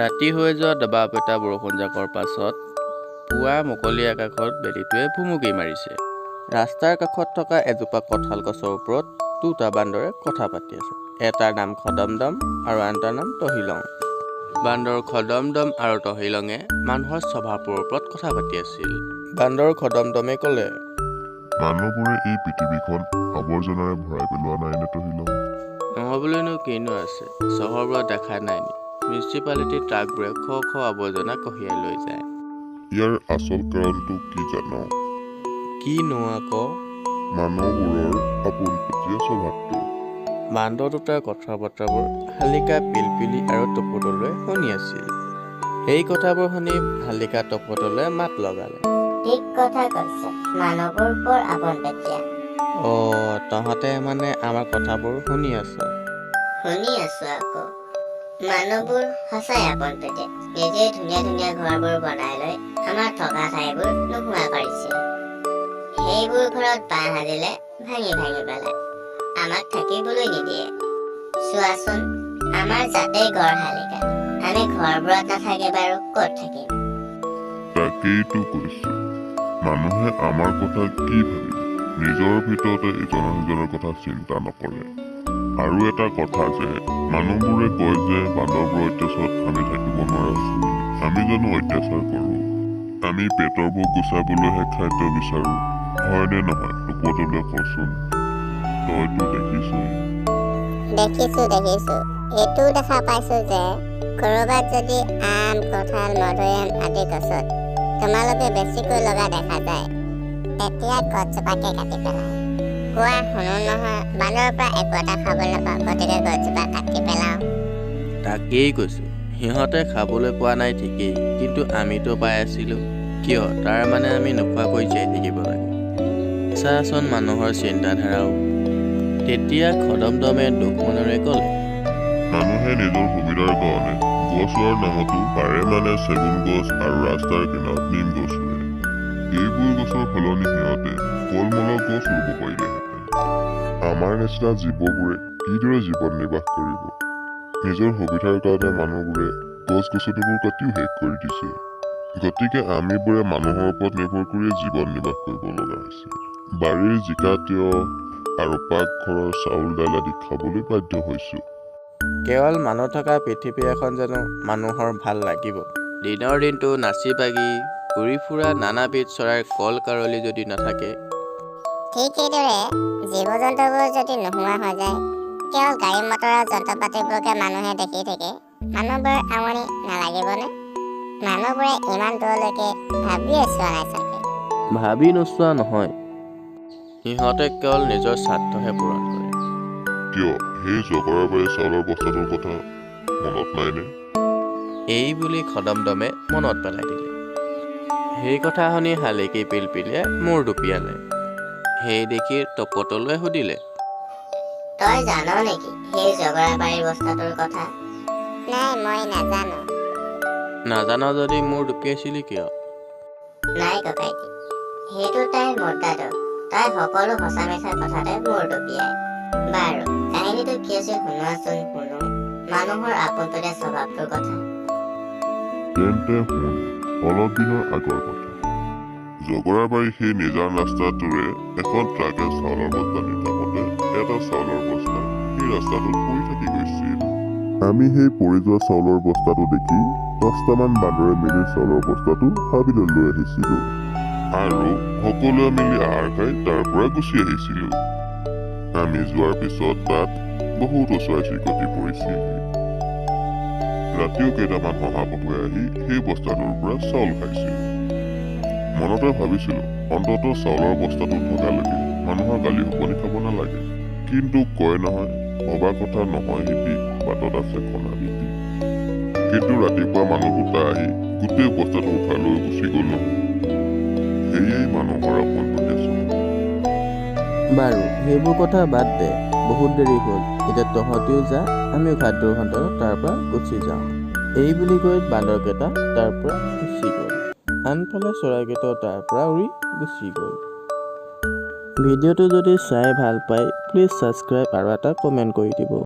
ৰাতি হৈ যোৱা দবাপিটা বৰষুণজাকৰ পাছত পুৱা মুকলি আকাশত বেলিটোৱে ভুমুকি মাৰিছে। ৰাস্তাৰ কাষত থকা এজোপা কঁঠাল গছৰ ওপৰত দুটা বান্দৰে কথা পাতি আছে। এটাৰ নাম খদমদম আৰু আনটাৰ নাম তহিলং। বান্দৰ খদমদম আৰু তহিলঙে মানুহৰ স্বভাৱৰ ওপৰত কথা পাতি আছিল। বান্দৰ খদমদমে ক'লে মানুহবোৰে এই পৃথিৱীখন আৱৰ্জনাৰে ভৰাই পেলোৱা নাই নে তহিলং? নহ'বলৈনো কিনো আছে? চহৰবোৰত দেখা নাই নি? মিউনিচিপালিটিৰ ট্ৰাকবোৰে শ শ আৱৰ্জনা কঢ়িয়াই লৈ যায়। ইয়াৰ আচল কাৰণটো কি জান? কিনো আকৌ? মানুহবোৰৰ আপোনপতীয়া স্বভাৱটো। বান্দৰ দুটাৰ কথা বতৰাবোৰ শালিকা পিলপিলি আৰু টপটলৈ শুনি আছিল। সেই কথাবোৰ শুনি শালিকা টপটলৈ মাত লগালে। ঠিক কথা কৈছে মানুহবোৰ বৰ আপোন পেটীয়া অ' তহঁতে মানে আমাৰ কথাবোৰ শুনি আছ? শুনি আছো আকৌ। মানুহবোৰ সঁচাই আপোন পেটীয়া নিজে ধুনীয়া ধুনীয়া ঘৰবোৰ বনাই লৈ আমাৰ থকা ঠাইবোৰ নোহোৱা কৰিছে। সেইবোৰ ঘৰত বাঁহ সাজিলে ভাঙি ভাঙি পেলায়। আমাক থাকিবলৈ নিদিয়ে। চোৱাচোন আমাৰ জাতেই গড় শালিকা। আমি ঘৰবোৰত নাথাকি বাৰু ক'ত থাকিম? তাকেইতো কৈছো। মানুহে আমাৰ কথা কি ভাবিব নিজৰ ভিতৰতে ইজনে সিজনৰ কথা চিন্তা নকৰে। আৰু এটা কথা যে মানুহবোৰে কয় যে বান্দৰবোৰৰ অত্যাচাৰত আমি থাকিব নোৱাৰিছো আমি জানো অত্যাচাৰ কৰো। আমি পেটৰ ভোক গুচাবলৈহে খাদ্য বিচাৰো। হয়নে নহয়? টোপতলৈ কচোন। তইতো দেখিছো দেখিছো। এইটো দেখা পাইছো যে ক'ৰবাত যদি আম কঁঠাল মধুৰিআম আদি গছত তোমালোকে বেছিকৈ লগা দেখা যায় তেতিয়া গছজোপাকে কাটি পেলায়। কোৱা শুনো নহয় বান্দৰৰ পৰা একো এটা খাবলৈ নাপাওঁ গতিকে গছজোপা কাটি পেলাওঁ। তাকেই কৈছোঁ সিহঁতে খাবলৈ পোৱা নাই ঠিকেই কিন্তু আমিতো পাই আছিলোঁ। কিয় তাৰ মানে আমি নোখোৱাকৈ জীয়াই থাকিব লাগে। চাচোন মানুহৰ চিন্তাধাৰাও। তেতিয়া খদমদমে দুখ মনেৰে ক'লে মানুহে নিজৰ সুবিধাৰ কাৰণে গছ ৰোৱাৰ নামতো পাৰে মানে চেগুন গছ আৰু ৰাস্তাৰ কিনাৰত নিম গছ। ৰুৱে এইবোৰ গছৰ সলনি সিহঁতে ফল মূলৰ গছ ৰুব পাৰিলেহেঁতেন। আমাৰ নিচিনা জীৱবোৰে কিদৰে জীৱন নিৰ্বাহ কৰিব? নিজৰ সুবিধাৰ কাৰণে মানুহবোৰে গছ গছনিবোৰ কাটিও শেষ কৰি দিছে। গতিকে আমিবোৰে মানুহৰ ওপৰত নিৰ্ভৰ কৰিয়ে জীৱন নিৰ্বাহ কৰিব লগা হৈছে। বাৰীৰ জিকা তিয়হ আৰু পাকঘৰৰ চাউল দাইল আদি খাবলৈ বাধ্য হৈছোঁ। কেৱল মানুহ থকা পৃথিৱী এখন জানো মানুহৰ ভাল লাগিব। দিনৰ দিনটো নাচি বাগি ঘূৰি ফুৰা নানাবিধ চৰাইৰ কল কাৰলি যদি নাথাকে? ঠিক সেইদৰে জীৱ জন্তুবোৰ যদি নোহোৱা হৈ যায় কেৱল গাড়ী মটৰৰ যন্ত্ৰ পাতিবোৰকে মানুহে দেখি থাকে মানুহবোৰৰ আমনি নালাগিবনে? মানুহবোৰে ইমান দূৰলৈকে ভাবিয়ে চোৱা নাই চাগে। ভাবি নোচোৱা নহয়। সিহঁতে কেৱল নিজৰ স্বাৰ্থহে পূৰণ কৰে। কিয়? সেই জগৰাবাৰী চাউলৰ বস্তাটোৰ কথা মনত নাইনে? এই বুলি খদমদমে মনত পেলাই দিলে। সেই কথা শুনি শালিকী পিলপিলিয়ে মূৰ দুপিয়ালে। সেই দেখি টপটলৈ সুধিলে তই জান নেকি সেই জগৰাবাৰীৰ বস্তাটোৰ কথা? নাই মই নাজানো। নাজান যদি মূৰ দুপিয়াইছিলি কিয়? নাই ককাইটি সেইটো তাইৰ মুদ্ৰাটো তাই সকলো সঁচা মিছা কথাতে মূৰ দুপিয়াই। বাৰু কাহিনীটো কি আছিল শুনোৱাচোন শুনো। মানুহৰ আপোনপতীয়া স্বভাৱটোৰ কথা। তেন্তে শুন। অলপ দিনৰ আগৰ কথা। জগৰাবাৰী সেই নিজান ৰাস্তাটোৰে এখন ট্ৰাকে চাউলৰ বস্তা নি থাকোঁতে এটা চাউলৰ বস্তা সেই ৰাস্তাটোত পৰি থাকি গৈছিল। আমি সেই পৰি যোৱা চাউলৰ বস্তাটো দেখি দহটামান বান্দৰে মিলি চাউলৰ বস্তাটো হাবিলৈ লৈ আহিছিলো। আৰু সকলোৱে মিলি আহাৰ খাই তাৰ পৰা গুচি আহিছিলো। আমি যোৱাৰ পিছত তাত বহুতো চৰাই চিৰিকটি পৰিছিল। ৰাতিও কেইটামান শহাপহুৱে আহি সেই বস্তাটোৰ পৰা চাউল খাইছিল। মনতে ভাবিছিলো অন্তত চাউলৰ বস্তাটো থকালৈকে মানুহৰ গালি শপনি খাব নালাগে। কিন্তু কয় নহয় ভবা কথা নহয় হিপি বাটত আছে কণা বিপি কিন্তু ৰাতিপুৱা মানুহ দুটা আহি গোটেই বস্তাটো উঠাই লৈ গুচি গ'ল। নহয় সেয়েই মানুহৰ আপোন বাৰু সেইবোৰ কথা বাদ দে বহুত দেৰি হ'ল। এতিয়া তহঁতিও যা। আমিও খাদ্যৰ তাৰ পৰা গুচি যাওঁ। এই বুলি কৈ বান্দৰকেইটা তাৰ পৰা গুচি গ'ল। আনফালে চৰাইকেইটাও তাৰ পৰা উৰি গুচি গ'ল। ভিডিঅ'টো যদি চাই ভাল পায় প্লিজ ছাবস্ক্ৰাইব আৰু এটা কমেণ্ট কৰি দিব।